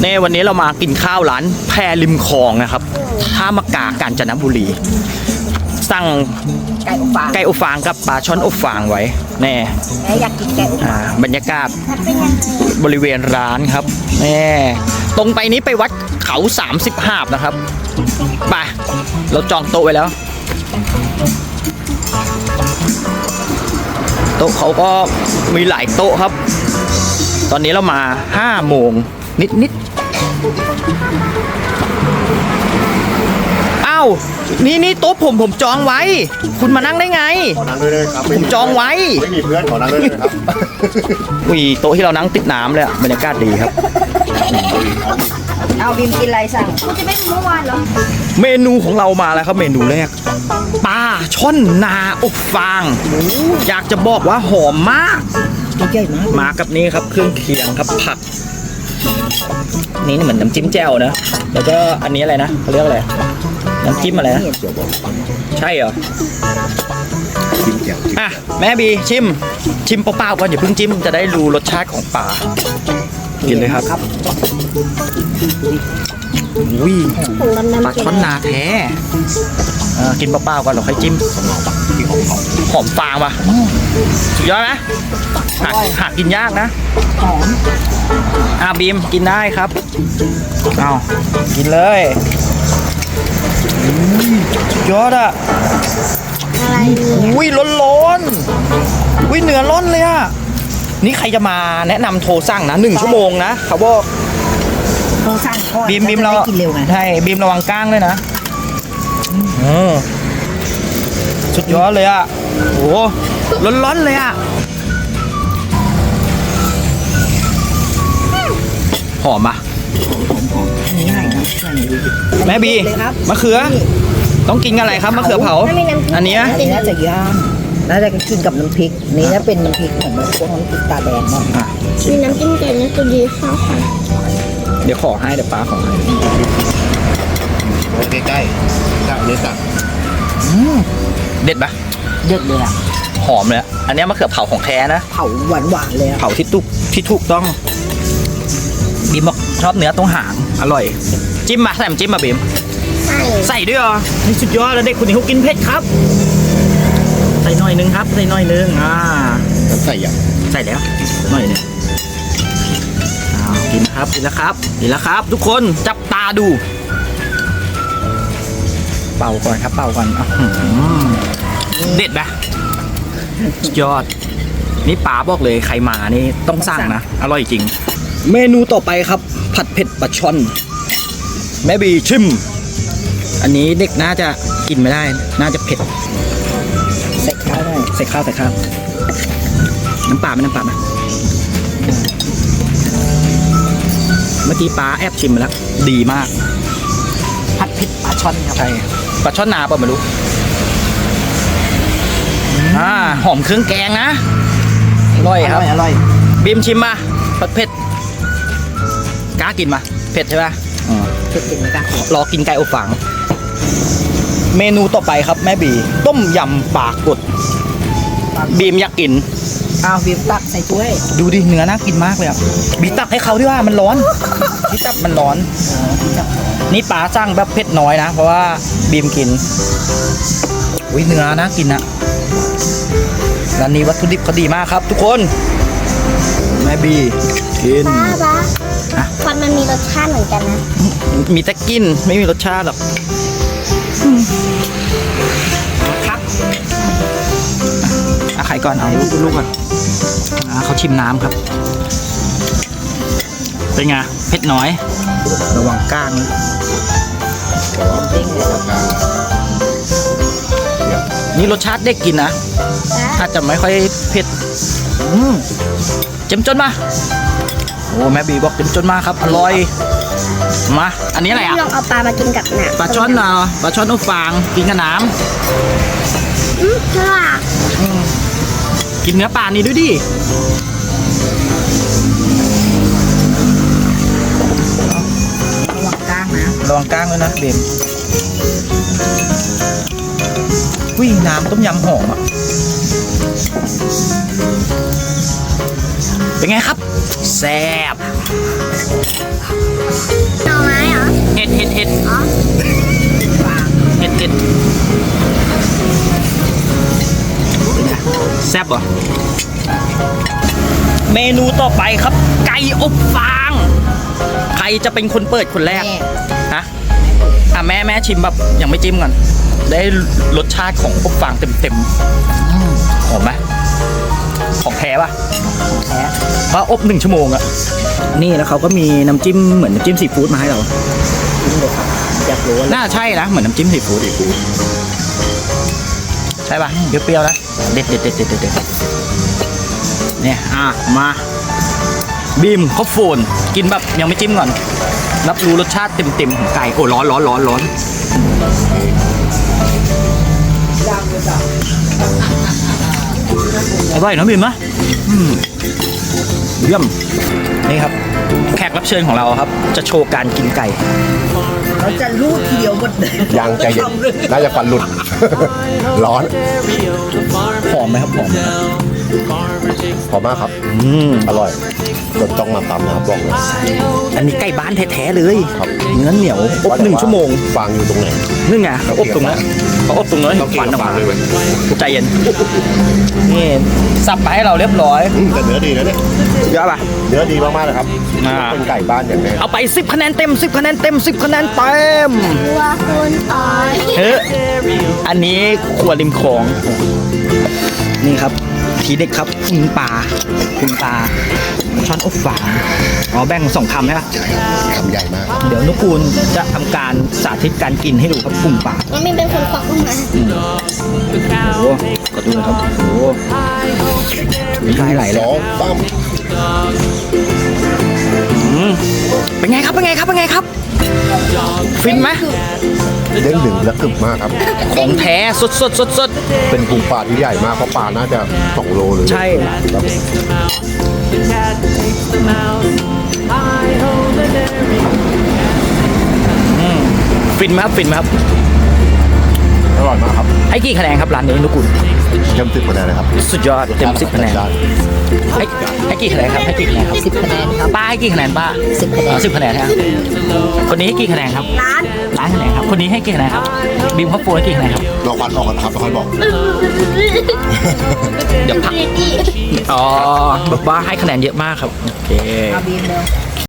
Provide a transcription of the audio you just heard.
เน่วันนี้เรามากินข้าวร้านแพรริมคลองนะครับท่ามะกากาญจนบุรี สั่งไก่อบฟางไก่อบฟางกับปลาช่อนอบฟางไว้แน่แม่อยากกินไก่อบอ่าบรรยากาศเป็นยังไงบริเวณร้านครับแน่ตรงไปนี้ไปวัดเขา30หาบนะครับไปเราจองโต๊ะไว้แล้ว โต๊ะเขาก็มีหลายโต๊ะครับ ตอนนี้เรามา5โมง นิดนิดๆอ้าวนี่นี่โต๊ะผมผมจองไว้ คุณมานั่งได้ไง ขอนั่งด้วยเลยครับผมจองไว้ ไม่มีเพื่อนขอนั่งด้วยเลยครับอุ้ยโต๊ะที่เรานั่งติดน้ำเลยอะบรรยากาศดีครับ เอาบิมกินอะไรสั่งมันจะเป็นเมื่อวานเหรอเมนูของเรามาแล้วครับเมนูแรกปลาช่อนนาอบฟางอยากจะบอกว่าหอมมากตัวใหญ่มากมากับนี้ครับเครื่องเคียงครับผัก นี่เหมือนน้ำจิ้มแจ่วนะ แล้วก็อันนี้อะไรนะเขาเรียกอะไร น้ำจิ้มอะไรนะใช่เหรอกินแจ่วอะแม่บีชิม ชิมเปล่าๆก่อนอย่าเพิ่งจิ้มจะได้รู้รสชาติของปลา กินเลยครับครับอุ้ยถุงดำปลาๆช่อนนาแท้เออกินเปล่าๆก่อนเราค่อยจิ้มหอมฟางป่ะสุดยอดไหมหาหากินยากนะหอมอ่าบีมกินได้ครับเอากินเลยอืมสุดยอดอะอะไรเนี่ยอุ้ยร้อนร้อนๆอุ้ยเนื้อร้อนเลยอะ นี่ใครจะมาแนะนำโทรสั่งนะหนึ่งชั่วโมงนะเขาบอกโทรสั่งก่อนบีมบีมเราจะได้กินเร็วไงใช่บีมระวังก้างด้วยนะเออสุดยอดเลยอะโอ้ร้อนร้อนๆเลยอะหอมอะนี่ไงนะใส่หน่อยดิแม่บีเลยครับ มะเขือ ต้องกินกับอะไรครับมะเขือเผาไม่มีน้ำจิ้มอันเนี้ย อันนี้น่าจะย่าง น่าจะกินกับน้ำพริก นี่น่าเป็นน้ำพริกเหมือนพวกน้ำพริกตาแดงเนาะอะมีน้ำจิ้มไก่นะตัวดีข้าวค่ะเดี๋ยวขอให้เดี๋ยวป้าขอให้ไว้ใกล้ๆจับเลยจับเด็ดปะเด็ดเลยอะหอมเลยอะอันเนี้ยมะเขือเผาของแท้นะ เผาหวานหวานๆเลยอะเผาที่ตุกที่ถูกต้องบีมบอกชอบเนื้อตรงหาง อร่อย จิ้มมาใส่น้ำจิ้มมาบีมใช่ใส่ด้วยเหรอนี่สุดยอดแล้วเด็กคนนี้เขากินเผ็ดครับใส่หน่อยนึงครับ ใส่หน่อยนึงอ่าแล้วใส่อย่างใส่แล้วหน่อยนึงอ้าวกินนะครับกินแล้วครับกินแล้วครับ ทุกคนจับตาดู เป่าก่อนครับเป่าก่อนอื้อหือเด็ดปะสุดยอด นี่ป๋าบอกเลยใครมานี่ต้องสั่งนะ อร่อยจริง เมนูต่อไปครับ ผัดเผ็ดปลาช่อน แม่บีชิม อันนี้เด็กน่าจะกินไม่ได้ น่าจะเผ็ด ส่ข้าวใส่ข้าวน้ำปลาไหมน้ำปลาไหมเมื่อกี้ป้าแอบชิมมาแล้วดีมากผัดเผ็ดปลาช่อนครับใช่ปลาช่อนนาป่ะไม่รู้อ่าหอมเครื่องแกงนะอร่อยอครับร่อยอร่อยบีมชิมมาผัดเผ็ดกล้ากินมาเผ็ดใช่ไหมอ๋อเผ็ดจริงไหมกันรอกินไก่อบฟาง เมนูต่อไปครับแม่บี ต้มยำปลากด บีมอยากกินอ้าวบีมตักใส่ถ้วยดูดิเนื้อน่ากินมากเลยอะบีตักให้เขาด้วยว่ามันร้อน บีตักมันร้อน นี่ป๋าสั่งแบบเผ็ดน้อยนะ เพราะว่าบีมกินอุ้ยเนื้อน่ากินอะร้านนี้วัตถุดิบเขาดีมากครับ ทุกคนแม่บีกินบ้าบ้าอะควันมันมีรสชาติเหมือนกันนะมีแต่กลินไม่มีรสชาติหรอก ไข่ก่อนเอาลูกลูกก่อนอะเขาชิมน้ำครับ เป็นไงเผ็ดน้อย ระวังก้างนะเด้งเลยแล้วก็นี่รสชาติเด็กกินนะอาจจะไม่ค่อยเผ็ดอืมเจ็มจนมาโอ้แม่บีบอกเจ็มจนมากครับอร่อยมาอันนี้อะไรอะลองเอาปลามากินกับหนังปลาช่อนเนาะปลาช่อนอบฟางกินกับน้อืมฉลาดำ กินเนื้อปลานี่ด้วยดิระวังก้างนะระวังก้างด้วยนะเบมวิน้ำต้มยำหอมอะ เป็นไงครับ แซ่บเห็ดอ๋อเห็ดเห็ด แซ่บเหรอเมนูต่อไปครับ ไก่อบฟาง ใครจะเป็นคนเปิดคนแรกแม่ฮะอะแม่แม่ชิมแบบยังไม่จิ้มก่อนได้รสชาติของอบฟางเต็มเต็มๆอืมหอมไหมของแท้ปะแท้เพราะอบหนึ่งชั่วโมงอะนี่แล้วเขาก็มีน้ำจิ้มเหมือนน้ำจิ้มซีฟู้ดมาให้เรากินเลยครับอยากรู้ว่าน่าใช่นะเหมือนน้ำจิ้มซีฟู้ด ใช่ป่ะเปรี้ยวๆนะเด็ดเด็ดเด็ดเด็ดเด็ดเนี่ยอะมาบีมข้าวโฟนกินแบบยังไม่จิ้มก่อน รับรู้รสชาติเต็มๆของไก่โอ้ร้อนร้อนร้อนร้อนอร่อยนะบีมนะอืมเยี่ยมนี่ครับ แขกรับเชิญของเราครับ จะโชว์การกินไก่ เขาจะรูดทีเดียวหมดเลยยังใจเย็นน่าจะฟันหลุด ร้อนหอมไหมครับหอมพอมากครับ อืมอร่อย จนต้องมาตำนะครับบอกเลยอันนี้ไก่บ้านแท้ๆเลยครับเนื้อเหนียวอบหนึ่งชั่วโมงฟางอยู่ตรงไหนนึ่งไงเขาอบตรงนั้นเขาอบตรงนั้นต้องเห็นกินฟันออกฟางมาเลยเว้ยใจเย็นนี่สับมาให้เราเรียบร้อยอืมแต่เนื้อดีนะเนี่ยเยอะป่ะเนื้อดีมากๆเลยครับอ่าเป็นไก่บ้านอย่างแน่เอาไป10คะแนนเต็ม10คะแนนเต็ม10คะแนนเต็มตัวคุณอ๋อยเฮ้ยอันนี้ครัวริมคลองนี่ครับ ทีเด็ดครับคุณปลาคุณปลาช้อนอบฝางอ๋อแบ่งสองคำใช่ปะคำใหญ่มาก เดี๋ยวนุกูลจะทำการสาธิตการกินให้ดูครับปุ่มปลามันไม่เป็นคนควักออกมาโอ้โหกดดูนะครับโอ้โหมีลายไหลสเลยองสามอืมเป็นไงครับเป็นไงครับเป็นไงครับ ฟินไหม เด้งดึงและกรึบมากครับ ของแท้สดสดสดสดเป็นกุ้งปลาที่ใหญ่มากเพราะปลาน่าจะสองโลเลยใช่ครับฟินไหมครับฟินไหมครับอ ร่อยมากครับให้กี่คะแนนครับร้านนี้นุกุลเต็มสิบคะแนนเลยครับสุดยอดเต็มสิบคะแนนจัดให้ให้กี่คะแนนครับให้กี่คะแนนครับสิบคะแนนครับป้าให้กี่คะแนนป้าสิบคะแนนสิบคะแนนครับคนนี้ให้กี่คะแนนครับร้านล้านคะแนนครับคนนี้ให้กี่คะแนนครับบิมคอฟโฟให้กี่คะแนนครับรอควันออกก่อนนะครับแล้วค่อยบอกเดี๋ยวพักดีดีอ๋อแบบว่าให้คะแนนเยอะมากครับโอเคเอาบีมเร็ว